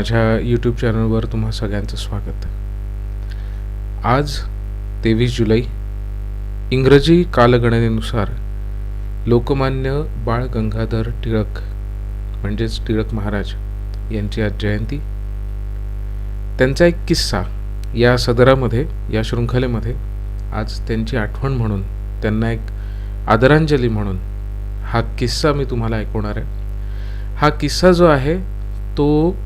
माझ्या यूट्यूब चॅनलवर तुम्हा सगळ्यांचं स्वागत. आज तेवीस जुलै इंग्रजी कालगणनेनुसार लोकमान्य बाळ गंगाधर टिळक म्हणजेच टिळक महाराज यांची आज जयंती. त्यांचा एक किस्सा या सदरामध्ये या शृंखलेमध्ये आज त्यांची आठवण म्हणून त्यांना एक आदरांजली म्हणून हा किस्सा मी तुम्हाला ऐकवणार आहे. हा किस्सा जो आहे तो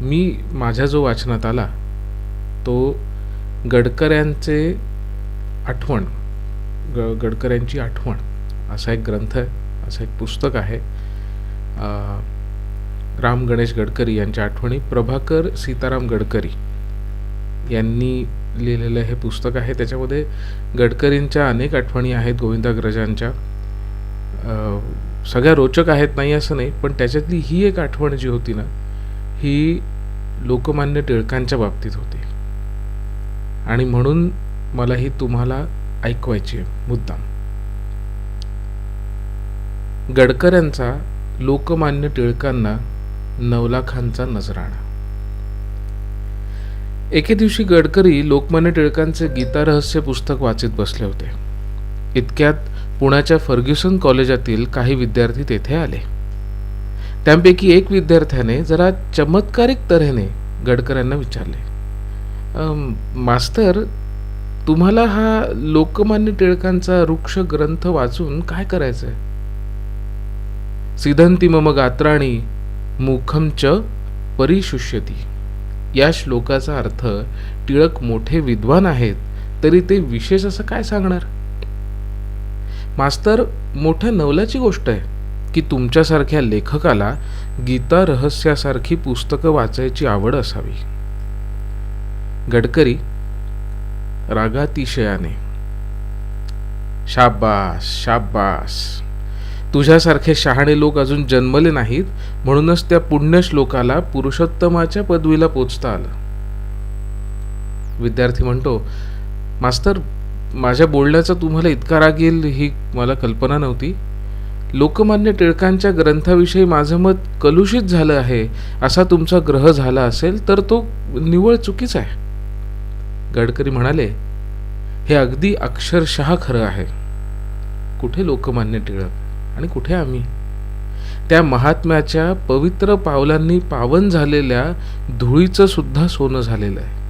मी माझ्या जो वाचनात आला तो गडकऱ्यांचे आठवण ग गडकऱ्यांची आठवण असा एक ग्रंथ आहे असं एक पुस्तक आहे. राम गणेश गडकरी यांच्या आठवणी प्रभाकर सीताराम गडकरी यांनी लिहिलेलं हे पुस्तक आहे. त्याच्यामध्ये गडकरींच्या अनेक आठवणी आहेत गोविंदाग्रजांच्या. सगळ्या रोचक आहेत नाही असं नाही पण त्याच्यातली ही एक आठवण जी होती ना ही लोकमान्य टिळकांच्या बाबतीत होती. आणि म्हणून मला ही तुम्हाला ऐकवायची आहे मुद्दाम. गडकऱ्यांचा लोकमान्य टिळकांना नवलाखांचा नजराणा. एके दिवशी गडकरी लोकमान्य टिळकांचे गीता रहस्य पुस्तक वाचित बसले होते. इतक्यात पुण्याच्या फर्ग्युसन कॉलेजातील काही विद्यार्थी तेथे आले. त्यापैकी एक विद्यार्थ्याने जरा चमत्कारिक तऱ्हेने गडकऱ्यांना विचारले. मास्तर तुम्हाला हा लोकमान्य टिळकांचा वृक्ष ग्रंथ वाचून काय करायचंय? सिद्धंती मम गात्राणी मुखम च परिशुष्यती. या श्लोकाचा अर्थ टिळक मोठे विद्वान आहेत तरी ते विशेष असं काय सांगणार? मास्तर मोठ्या नवलाची गोष्ट आहे. की तुमच्यासारख्या लेखकाला गीता रहस्यासारखी पुस्तकं वाचायची आवड असावी. गडकरी रागातिशयाने शाबास शाबास. तुझ्यासारखे शहाणे लोक अजून जन्मले नाहीत म्हणूनच त्या पुण्यश्लोकाला पुरुषोत्तमाच्या पदवीला पोचता आलं. विद्यार्थी म्हणतो मास्तर माझ्या बोलण्याचा तुम्हाला इतका राग येईल ही मला कल्पना नव्हती. लोकमान्य टिळकांच्या ग्रंथाविषयी माझं मत कलुषित झालं आहे असा तुमचा ग्रह झाला असेल तर तो निव्वळ चुकीचा आहे. गडकरी म्हणाले हे अगदी अक्षरशः खरं आहे. कुठे लोकमान्य टिळक आणि कुठे आम्ही? त्या महात्म्याच्या पवित्र पावलांनी पावन झालेल्या धुळीचं सुद्धा सोनं झालेलं आहे.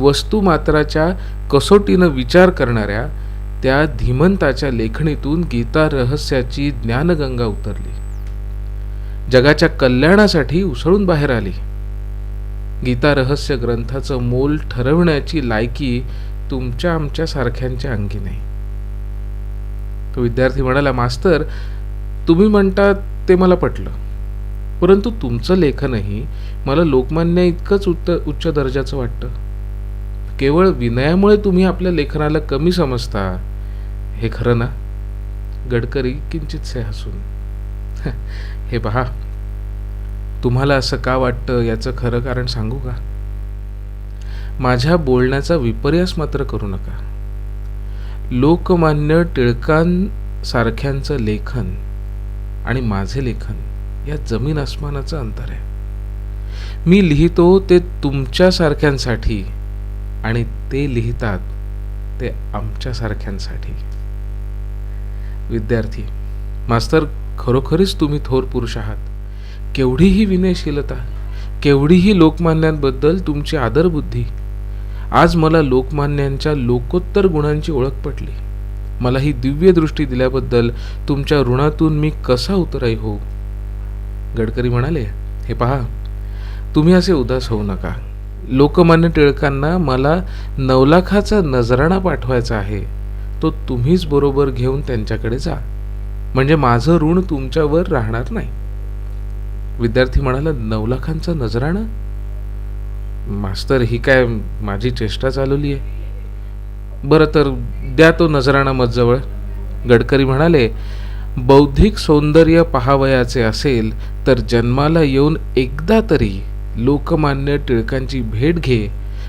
वस्तुमात्राच्या कसोटीनं विचार करणाऱ्या त्या धीमंताच्या लेखणीतून गीता रहस्याची ज्ञानगंगा उतरली. जगाच्या कल्याणासाठी उसळून बाहेर आली. गीता रहस्य ग्रंथाचं मोल ठरवण्याची लायकी तुमच्या आमच्या सारख्यांच्या अंगी नाही तो विद्यार्थी म्हणाला मास्तर तुम्ही म्हणता ते मला पटलं. परंतु तुमचं लेखनही मला लोकमान्य इतकंच उच्च उच्च दर्जाचं वाटतं. केवळ विनयामुळे तुम्ही आपल्या लेखनाला कमी समजता. हे खरं ना? गडकरी किंचितसे हसून हे पहा. तुम्हाला असं का वाटतं याचं खरं कारण सांगू का? माझ्या बोलण्याचा विपर्यास मात्र करू नका. लोकमान्य टिळकांसारख्यांचं लेखन आणि माझे लेखन या जमीन आसमानाचं अंतर आहे. मी लिहितो ते तुमच्यासारख्यांसाठी आणि ते लिहितात ते आमच्यासारख्यांसाठी विद्यार्थी मास्तर खरोखरीच तुम्ही थोर पुरुष आहात. केवढीही विनयशीलता केवढीही लोकमान्यांबद्दल तुमची आदरबुद्धी आज मला लोकमान्यांच्या लोकोत्तर गुणांची ओळख पटली. मला ही दिव्य दृष्टी दिल्याबद्दल तुमच्या ऋणातून मी कसा उतराई हो? गडकरी म्हणाले हे पहा तुम्ही असे उदास होऊ नका. लोकमान्य टिळकांना मला नवलाखाचा नजराणा पाठवायचा आहे. तो तुम्हीच बरोबर घेऊन त्यांच्याकडे जा. म्हणजे माझं ऋण तुमच्यावर राहणार नाही. विद्यार्थी म्हणाला नऊ नवलाखांचा नजराणा? मास्तर ही काय माझी चेष्टा चालवली आहे? बरं तर द्या तो नजराणा मजजवळ गडकरी म्हणाले बौद्धिक सौंदर्य पहावयाचे असेल तर जन्माला येऊन एकदा तरी लोकमान्य टिळकांची भेट घे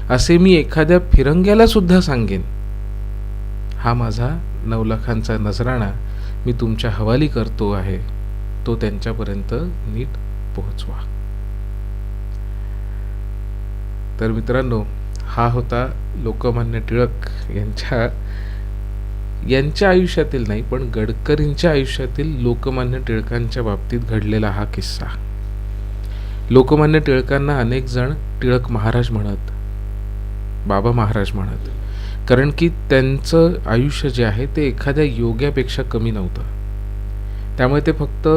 असे मी एखाद्या फिरंग्याला सुद्धा सांगेन. हा माझा नवलाखांचा नजराणा मी तुमच्या हवाली करतो आहे. तो त्यांच्यापर्यंत नीट पोहोचवा. तर मित्रांनो हा होता लोकमान्य टिळक यांच्या यांच्या आयुष्यातील नाही पण गडकरींच्या आयुष्यातील लोकमान्य टिळकांच्या बाबतीत घडलेला हा किस्सा. लोकमान्य टिळकांना अनेक जण टिळक महाराज म्हणत बाबा महाराज म्हणत कारण की त्यांचं आयुष्य जे आहे ते एखाद्या योग्यापेक्षा कमी नव्हतं. त्यामुळे ते फक्त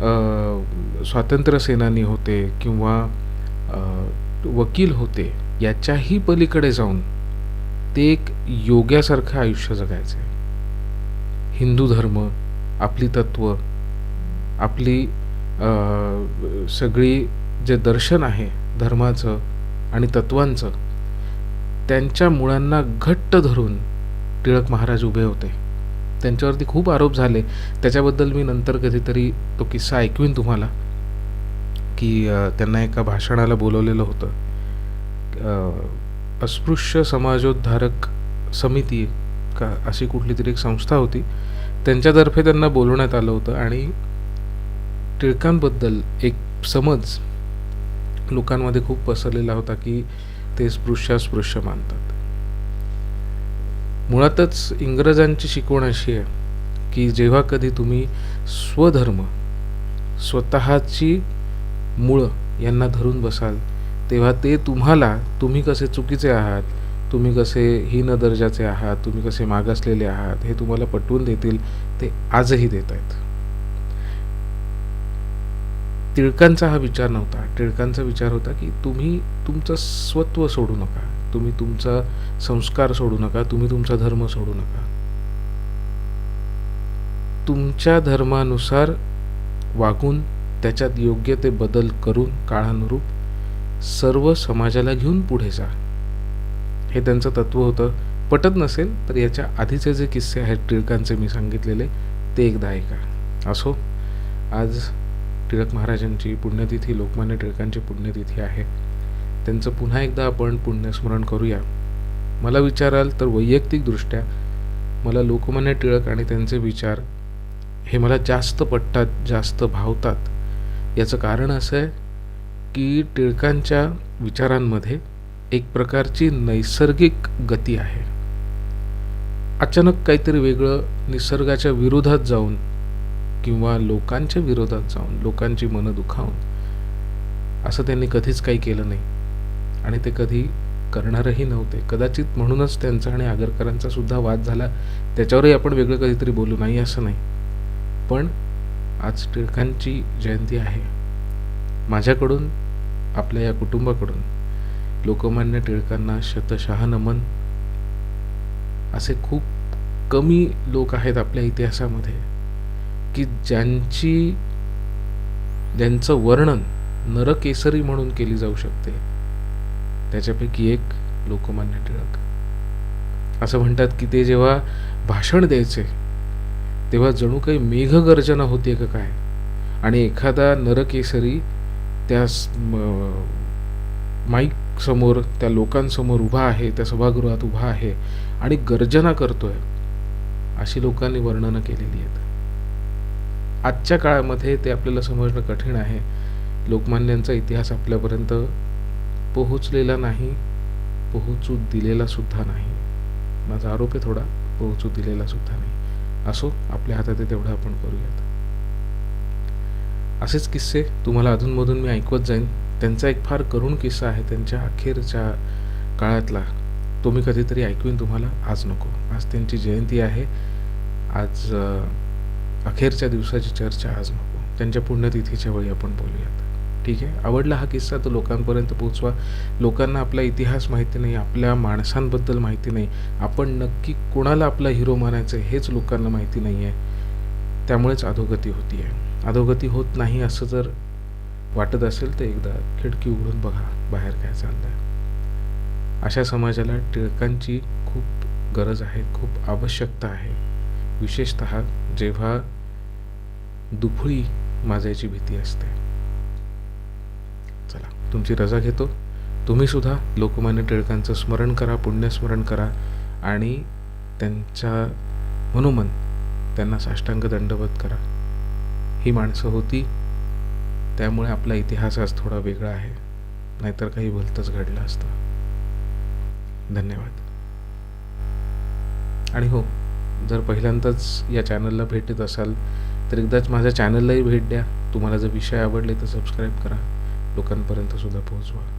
स्वातंत्र्यसेनानी स्वातंत्र्य सेनानी होते किंवा वकील होते याच्याही पलीकडे जाऊन ते एक योग्यासारखं आयुष्य जगायचे. हिंदू धर्म आपली तत्व आपली सगळी जे दर्शन आहे धर्माचं आणि तत्वांचं त्यांच्या मुळांना घट्ट धरून टिळक महाराज उभे होते. त्यांच्यावरती खूप आरोप झाले. त्याच्याबद्दल मी नंतर कधीतरी तो किस्सा ऐकवीन तुम्हाला. की त्यांना एका भाषणाला बोलवलेलं होतं. अस्पृश्य समाजोद्धारक समिती का अशी कुठली तरी एक संस्था होती. त्यांच्यातर्फे त्यांना बोलवण्यात आलं होतं आणि टिळकांबद्दल एक समज लोकांमध्ये खूप पसरलेला होता की ते स्पृश्यास्पृश्य मानतात. मुळातच इंग्रजांची शिकवण अशी आहे की जेव्हा कधी तुम्ही स्वधर्म स्वतःची मुळं यांना धरून बसाल तेव्हा ते तुम्हाला तुम्ही कसे चुकीचे आहात तुम्ही कसे हीन दर्जाचे आहात तुम्ही कसे मागासलेले आहात हे तुम्हाला पटवून देतील ते आजही देत आहेत. टिळकांचा हा विचार नव्हता. टिळकांचा विचार होता की तुम्ही तुमचं स्वत्व सोडू नका. तुम्ही तुमचा संस्कार सोडू नका. तुम्ही तुमचा धर्म सोडू नका. तुमच्या धर्मानुसार वागून त्याच्यात योग्य ते बदल करून काळानुरूप सर्व समाजाला घेऊन पुढे जा. हे त्यांचं तत्व होतं. पटत नसेल तर याच्या आधीचे जे किस्से आहेत टिळकांचे मी सांगितलेले ते एकदा ऐका. असो. आज टिळक महाराजांची पुण्यतिथी लोकमान्य टिळकांची पुण्यतिथी आहे. त्यांचं पुन्हा एकदा आपण पुण्यस्मरण करूया. मला विचाराल तर वैयक्तिकदृष्ट्या मला लोकमान्य टिळक आणि त्यांचे विचार हे मला जास्त पटतात जास्त भावतात. याचं कारण असं आहे की टिळकांच्या विचारांमध्ये एक प्रकारची नैसर्गिक गती आहे. अचानक काहीतरी वेगळं निसर्गाच्या विरोधात जाऊन किंवा लोकांच्या विरोधात जाऊन लोकांची मनं दुखावून असं त्यांनी कधीच काही केलं नाही. आणि ते कधी करणारही नव्हते. कदाचित म्हणूनच त्यांचा आणि आगरकरांचा सुद्धा वाद झाला. त्याच्यावरही आपण वेगळं कधीतरी बोलू नाही असं नाही. पण आज टिळकांची जयंती आहे. माझ्याकडून आपल्या या कुटुंबाकडून लोकमान्य टिळकांना शतशः नमन असे खूप कमी लोक आहेत आपल्या इतिहासामध्ये. की ज्यांची ज्यांचं वर्णन नरकेसरी म्हणून केली जाऊ शकते त्याच्यापैकी एक लोकमान्य टिळक. असं म्हणतात की ते जेव्हा भाषण द्यायचे तेव्हा जणू काही मेघगर्जना होती का काय? आणि एखादा नरकेसरी त्या माईक समोर त्या लोकांसमोर उभा आहे त्या सभागृहात उभा आहे आणि गर्जना करतोय अशी लोकांनी वर्णनं केलेली आहेत. आजच्या काळामध्ये ते आपल्याला समजणं कठीण आहे. लोकमान्यांचा इतिहास आपल्यापर्यंत पोहोचलेला नाही पोहोचू दिलेला सुद्धा नाही. माझा आरोप आहे थोडा पोहोचू दिलेला सुद्धा नाही. असो आपल्या हातात आहे तेवढं आपण करूयात. असेच किस्से तुम्हाला अधूनमधून मी ऐकवत जाईन. त्यांचा एक फार करुण किस्सा आहे त्यांच्या अखेरच्या काळातला. तो मी कधीतरी ऐकवीन तुम्हाला. आज नको. आज त्यांची जयंती आहे. आज अखेरच्या दिवसाची चर्चा आज नको. त्यांच्या पुण्यतिथीच्या वेळी आपण बोलूयात. ठीक आहे? आवडला हा किस्सा तो लोकांपर्यंत पोहोचवा. लोकांना आपला इतिहास माहिती नाही आपल्या माणसांबद्दल माहिती नाही. आपण नक्की कोणाला आपला हिरो मानायचं आहे हेच लोकांना माहिती नाही आहे त्यामुळेच अधोगती होती आहे अधोगती होत नाही असं जर वाटत असेल तर एकदा खिडकी उघडून बघा बाहेर काय आहे अशा समाजाला टिळकांची खूप गरज आहे खूप आवश्यकता आहे. विशेषत जेव्हा दुफळी माजायची भीती असते. चला तुमची रजा घेतो. तुम्ही सुद्धा लोकमान्य टिळकांचं स्मरण करा पुण्यस्मरण करा आणि त्यांच्या मनोमन त्यांना साष्टांग दंडवत करा. ही माणसं होती त्यामुळे आपला इतिहास आज थोडा वेगळा आहे. नाहीतर काही भलतंच घडलं असतं. धन्यवाद. आणि हो जर पहिल्यांदाच या चॅनलला भेट देत असाल तर एकदाच माझ्या चॅनललाही भेट द्या. तुम्हाला जर विषय आवडले तर सबस्क्राईब करा. लोकांपर्यंतसुद्धा पोहोचवा.